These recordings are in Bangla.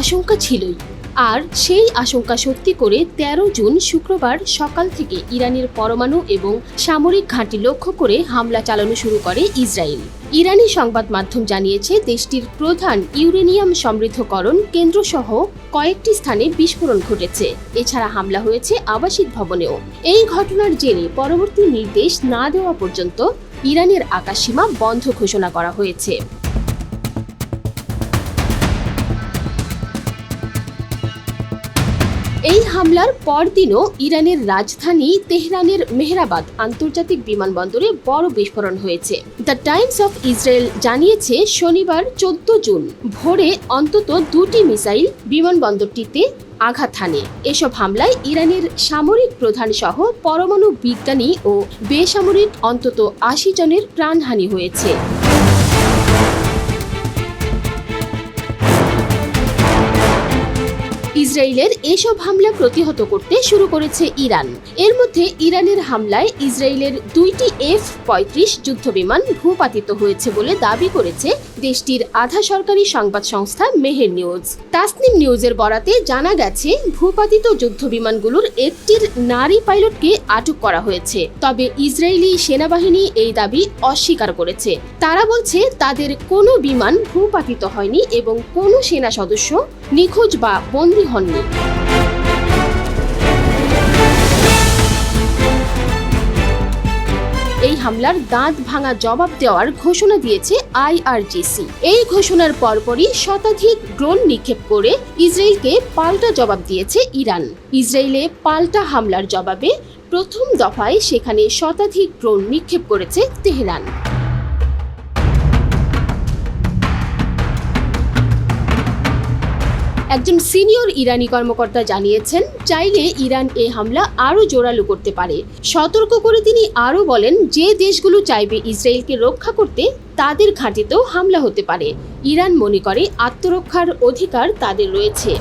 আশঙ্কা ছিলই। আর সেই আশঙ্কা সত্যি করে তেরো জুন শুক্রবার সকাল থেকে ইরানের পরমাণু এবং সামরিক ঘাঁটি লক্ষ্য করে হামলা চালানো শুরু করে ইসরায়েল। ইরানি সংবাদ মাধ্যম জানিয়েছে, দেশটির প্রধান ইউরেনিয়াম সমৃদ্ধকরণ কেন্দ্রসহ কয়েকটি স্থানে বিস্ফোরণ ঘটেছে। এছাড়া হামলা হয়েছে আবাসিক ভবনেও। এই ঘটনার জেরে পরবর্তী নির্দেশ না দেওয়া পর্যন্ত ইরানের আকাশসীমা বন্ধ ঘোষণা করা হয়েছে। এই হামলার পরদিনও ইরানের রাজধানী তেহরানের মেহরাবাদ আন্তর্জাতিক বিমানবন্দরে বড় বিস্ফোরণ হয়েছে। দ্য টাইমস অফ ইসরায়েল জানিয়েছে শনিবার চোদ্দ জুন ভোরে অন্তত দুটি মিসাইল বিমানবন্দরটিতে আঘাত হানে। এসব হামলায় ইরানের সামরিক প্রধান সহ পরমাণু বিজ্ঞানী ও বেসামরিক অন্তত আশি জনের প্রাণহানি হয়েছে। ইসরায়েলের এসব হামলা প্রতিহত করতে শুরু করেছে ইরান। এর মধ্যে ইরানের হামলায় ইসরায়েলের দুইটি এফ পঁয়ত্রিশ যুদ্ধবিমান ভূপাতিত হয়েছে বলে দাবি করেছে দেশটির আধা সরকারি সংবাদ সংস্থা মেহের নিউজ। তাসনিম নিউজের বরাতে জানা গেছে, ভূপাতিত যুদ্ধ বিমানগুলোর একটির নারী পাইলটকে আটক করা হয়েছে। তবে ইসরায়েলি সেনাবাহিনী এই দাবি অস্বীকার করেছে। তারা বলছে, তাদের কোনো বিমান ভূপাতিত হয়নি এবং কোনো সেনা সদস্য নিখোঁজ বা বন্দী হননি। এই হামলার দাঁত ভাঙা জবাব দেওয়ার ঘোষণা দিয়েছে আইআরজিসি। এই ঘোষণার পরপরই শতাধিক ড্রোন নিক্ষেপ করে ইসরায়েলকে পাল্টা জবাব দিয়েছে ইরান। ইসরায়েলে পাল্টা হামলার জবাবে প্রথম দফায় সেখানে শতাধিক ড্রোন নিক্ষেপ করেছে তেহরান। একজন সিনিয়র ইরানি কর্মকর্তা জানিয়েছেন, চাইলে ইরান এ হামলা আরও জোরালো করতে পারে। সতর্ক করে তিনি আরও বলেন, যে দেশগুলো চাইবে ইসরায়েলকে রক্ষা করতে, তাদের ঘাঁটিতেও হামলা হতে পারে। ইরান মনে করে আত্মরক্ষার অধিকার তাদের রয়েছে।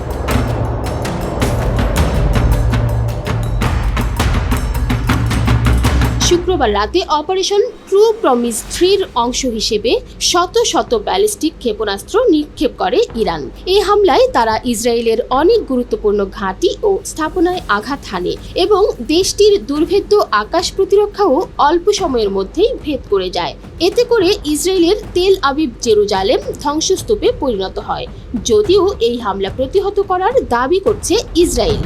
শুক্রবার রাতে অপারেশন ট্রু প্রমিস থ্রির অংশ হিসেবে শত শত ব্যালিস্টিক ক্ষেপণাস্ত্র নিক্ষেপ করে ইরান। এই হামলায় তারা ইসরায়েলের অনেক গুরুত্বপূর্ণ ঘাঁটি ও স্থাপনায় আঘাত হানে এবং দেশটির দুর্ভেদ্য আকাশ প্রতিরক্ষাও অল্প সময়ের মধ্যেই ভেদ করে যায়। এতে করে ইসরায়েলের তেল আবিব জেরুজালেম ধ্বংসস্তূপে পরিণত হয়। যদিও এই হামলা প্রতিহত করার দাবি করছে ইসরায়েল।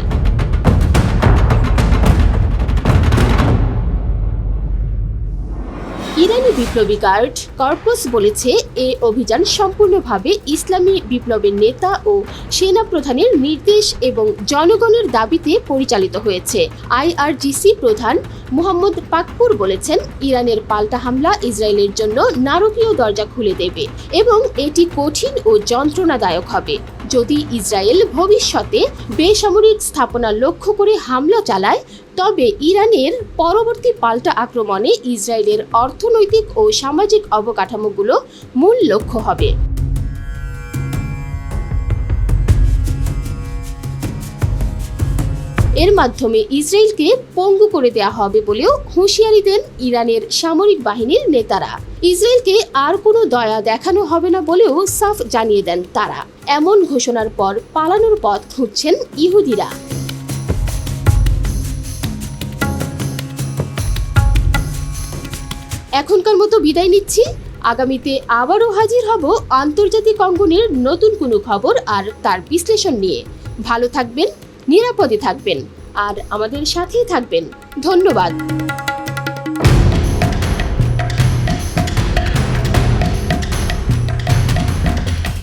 ইরানি বিপ্লবী গার্ড কর্পস বলেছে, এ অভিযান সম্পূর্ণভাবে ইসলামী বিপ্লবের নেতা ও সেনা প্রধানের নির্দেশ এবং জনগণের দাবিতে পরিচালিত হয়েছে। আইআরজিসি প্রধান মোহাম্মদ পাকপুর বলেছেন, ইরানের পাল্টা হামলা ইসরায়েলের জন্য নারকীয় দরজা খুলে দেবে এবং এটি কঠিন ও যন্ত্রণাদায়ক হবে। যদি ইসরায়েল ভবিষ্যতে বেসামরিক স্থাপনা লক্ষ্য করে হামলা চালায় তবে ইরানের পরবর্তী পাল্টা আক্রমণে ইসরায়েলের অর্থনৈতিক ও সামাজিক অবকাঠামোগুলো মূল লক্ষ্য হবে। এর মাধ্যমে ইসরায়েলকে পঙ্গু করে দেয়া হবে বলেও হুঁশিয়ারি দেন ইরানের সামরিক বাহিনীর নেতারা। ইসরায়েলকে আর কোনো দয়া দেখানো হবে না বলেও সাফ জানিয়ে দেন তারা। এমন ঘোষণার পর পালানোর পথ খুঁজছেন ইহুদিরা। এখনকার মতো বিদায় নিচ্ছি। আগামীতে আবারও হাজির হব আন্তর্জাতিক অঙ্গনের নতুন কোনো খবর আর তার বিশ্লেষণ নিয়ে। ভালো থাকবেন, নিরাপদে থাকবেন, আর আমাদের সাথেই থাকবেন। ধন্যবাদ।